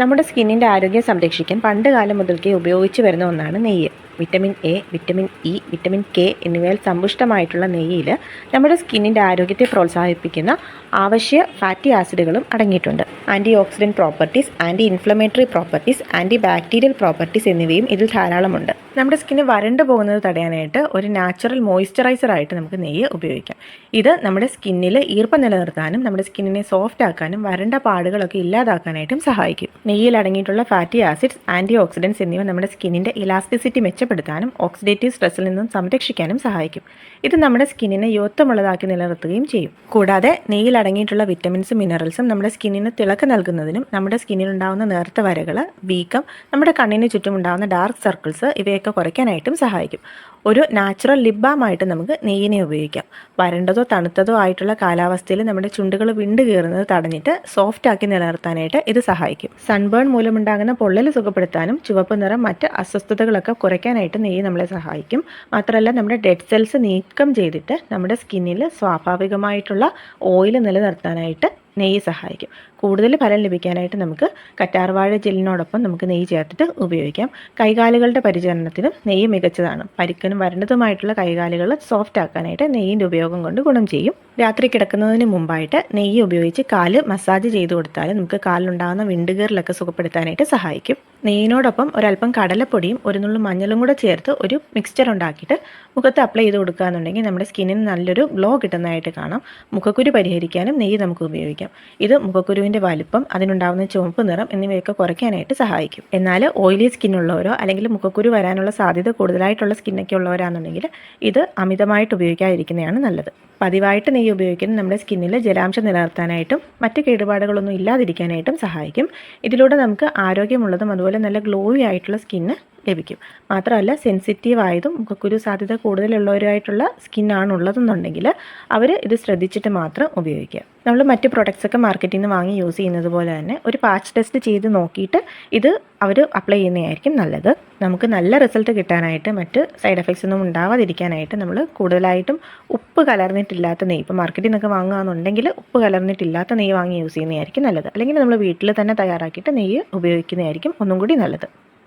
നമ്മുടെ സ്കിന്നിന്റെ ആരോഗ്യം സംരക്ഷിക്കാൻ പണ്ട് കാലം മുതൽക്കേ ഉപയോഗിച്ചു വരുന്ന ഒന്നാണ് നെയ്യ്. Vitamin A vitamin E vitamin K എന്നിവയാൽ സമ്പുഷ്ടമായിട്ടുള്ള നെയ്യിൽ നമ്മുടെ സ്കിന്നിന്റെ ആരോഗ്യത്തെ പ്രോത്സാഹിപ്പിക്കുന്ന ആവശ്യ ഫാറ്റി ആസിഡുകളും അടങ്ങിയിട്ടുണ്ട്. Antioxidant properties anti inflammatory properties antibacterial properties എന്നിവയും ഇതിൽ ധാരാളമുണ്ട്. നമ്മുടെ സ്കിന്ന് വരണ്ടു പോകുന്നത് തടയാനായിട്ട് ഒരു നാച്ചുറൽ മോയ്സ്ചറൈസർ ആയിട്ട് നമുക്ക് നെയ്യ് ഉപയോഗിക്കാം. ഇത് നമ്മുടെ സ്കിന്നിൽ ഈർപ്പം നിലനിർത്താനും നമ്മുടെ സ്കിന്നിനെ സോഫ്റ്റ് ആക്കാനും വരണ്ട പാടുകളൊക്കെ ഇല്ലാതാക്കാനായിട്ടും സഹായിക്കും. നെയ്യിൽ അടങ്ങിയിട്ടുള്ള ഫാറ്റി ആസിഡ്സ് ആന്റി ഓക്സിഡൻസ് എന്നിവ നമ്മുടെ സ്കിന്നിന്റെ ഇലാസ്റ്റിസിറ്റി മെച്ചപ്പെടുത്താനും ഓക്സിഡേറ്റീവ് സ്ട്രെസ്സിൽ നിന്നും സംരക്ഷിക്കാനും സഹായിക്കും. ഇത് നമ്മുടെ സ്കിന്നിനെ യുവത്വമുള്ളതാക്കി നിലനിർത്തുകയും ചെയ്യും. കൂടാതെ നെയ്യിൽ അടങ്ങിയിട്ടുള്ള വിറ്റമിൻസും മിനറൽസും നമ്മുടെ സ്കിന്നിന് തിളക്കം നൽകുന്നതിനും നമ്മുടെ സ്കിന്നിലുണ്ടാകുന്ന നേർത്ത വരകൾ വീക്കം നമ്മുടെ കണ്ണിന് ചുറ്റും ഉണ്ടാകുന്ന ഡാർക്ക് സർക്കിൾസ് ഇവയൊക്കെ കുറയ്ക്കാനായിട്ടും സഹായിക്കും. ഒരു നാച്ചുറൽ ലിപ് ബാമായിട്ട് നമുക്ക് നെയ്യിനെ ഉപയോഗിക്കാം. വരണ്ടതോ തണുത്തതോ ആയിട്ടുള്ള കാലാവസ്ഥയിൽ നമ്മുടെ ചുണ്ടുകൾ വിണ്ട് കയറുന്നത് തടഞ്ഞിട്ട് സോഫ്റ്റ് ആക്കി നിലനിർത്താനായിട്ട് ഇത് സഹായിക്കും. സൺബേൺ മൂലമുണ്ടാകുന്ന പൊള്ളൽ സുഖപ്പെടുത്താനും ചുവപ്പ് നിറം മറ്റ് അസ്വസ്ഥതകളൊക്കെ കുറയ്ക്കാനായിട്ട് നെയ്യ് നമ്മളെ സഹായിക്കും. മാത്രമല്ല നമ്മുടെ ഡെഡ് സെൽസ് നീക്കം ചെയ്തിട്ട് നമ്മുടെ സ്കിന്നിൽ സ്വാഭാവികമായിട്ടുള്ള ഓയിൽ നിലനിർത്താനായിട്ട് നെയ്യ് സഹായിക്കും. കൂടുതൽ ഫലം ലഭിക്കാനായിട്ട് നമുക്ക് കറ്റാർവാഴ ജെല്ലിനോടൊപ്പം നമുക്ക് നെയ്യ് ചേർത്തിട്ട് ഉപയോഗിക്കാം. കൈകാലുകളുടെ പരിചരണത്തിനും നെയ്യ് മികച്ചതാണ്. പരിക്കനും വരണ്ടതുമായിട്ടുള്ള കൈകാലുകൾ സോഫ്റ്റ് ആക്കാനായിട്ട് നെയ്യിന്റെ ഉപയോഗം കൊണ്ട് ഗുണം ചെയ്യും. രാത്രി കിടക്കുന്നതിന് മുമ്പായിട്ട് നെയ്യ് ഉപയോഗിച്ച് കാൽ മസാജ് ചെയ്ത് കൊടുത്താൽ നമുക്ക് കാലിലുണ്ടാകുന്ന വിണ്ടുകീറിലൊക്കെ സുഖപ്പെടുത്താനായിട്ട് സഹായിക്കും. നെയ്യിനോടൊപ്പം ഒരല്പം കടലപ്പൊടിയും ഒരു നുള്ളു മഞ്ഞളും കൂടെ ചേർത്ത് ഒരു മിക്സ്ചർ ഉണ്ടാക്കിയിട്ട് മുഖത്ത് അപ്ലൈ ചെയ്ത് കൊടുക്കുകയെന്നുണ്ടെങ്കിൽ നമ്മുടെ സ്കിന്നിന് നല്ലൊരു ഗ്ലോ കിട്ടുന്നതായിട്ട് കാണാം. മുഖക്കുരു പരിഹരിക്കാനും നെയ്യ് നമുക്ക് ഉപയോഗിക്കാം. ഇത് മുഖക്കുരുവിന്റെ വലുപ്പം അതിനുണ്ടാകുന്ന ചുവപ്പ് നിറം എന്നിവയൊക്കെ കുറയ്ക്കാനായിട്ട് സഹായിക്കും. എന്നാൽ ഓയിലി സ്കിന്നുള്ളവരോ അല്ലെങ്കിൽ മുഖക്കുരു വരാനുള്ള സാധ്യത കൂടുതലായിട്ടുള്ള സ്കിന്നൊക്കെ ഉള്ളവരാണെന്നുണ്ടെങ്കിൽ ഇത് അമിതമായിട്ട് ഉപയോഗിക്കാതിരിക്കുന്നതാണ് നല്ലത്. പതിവായിട്ട് നെയ്യ് ഉപയോഗിക്കുന്നത് നമ്മുടെ സ്കിന്നിൽ ജലാംശം നിലനിർത്താനായിട്ടും മറ്റ് കേടുപാടുകളൊന്നും ഇല്ലാതിരിക്കാനായിട്ടും സഹായിക്കും. ഇതിലൂടെ നമുക്ക് ആരോഗ്യമുള്ളതും അതുപോലെ നല്ല ഗ്ലോയി ആയിട്ടുള്ള സ്കിന്ന് ലഭിക്കും. മാത്രമല്ല സെൻസിറ്റീവ് ആയതും മുഖക്കുരു സാധ്യത കൂടുതലുള്ളവരുമായിട്ടുള്ള സ്കിന്നാണ് ഉള്ളതെന്നുണ്ടെങ്കിൽ അവർ ഇത് ശ്രദ്ധിച്ചിട്ട് മാത്രം ഉപയോഗിക്കുക. നമ്മൾ മറ്റ് പ്രൊഡക്ട്സൊക്കെ മാർക്കറ്റിൽ നിന്ന് വാങ്ങി യൂസ് ചെയ്യുന്നത് പോലെ തന്നെ ഒരു പാച്ച് ടെസ്റ്റ് ചെയ്ത് നോക്കിയിട്ട് ഇത് അവർ അപ്ലൈ ചെയ്യുന്നതായിരിക്കും നല്ലത്. നമുക്ക് നല്ല റിസൾട്ട് കിട്ടാനായിട്ട് മറ്റ് സൈഡ് എഫക്ട്സ് ഒന്നും ഉണ്ടാവാതിരിക്കാനായിട്ട് നമ്മൾ കൂടുതലായിട്ടും ഉപ്പ് കലർന്നിട്ടില്ലാത്ത നെയ്യ്. ഇപ്പോൾ മാർക്കറ്റിൽ നിന്നൊക്കെ വാങ്ങുകയാണെന്നുണ്ടെങ്കിൽ ഉപ്പ് കലർന്നിട്ടില്ലാത്ത നെയ്യ് വാങ്ങി യൂസ് ചെയ്യുന്നതായിരിക്കും നല്ലത്. അല്ലെങ്കിൽ നമ്മൾ വീട്ടിൽ തന്നെ തയ്യാറാക്കിയിട്ട് നെയ്യ് ഉപയോഗിക്കുന്നതായിരിക്കും ഒന്നും കൂടി നല്ലത്.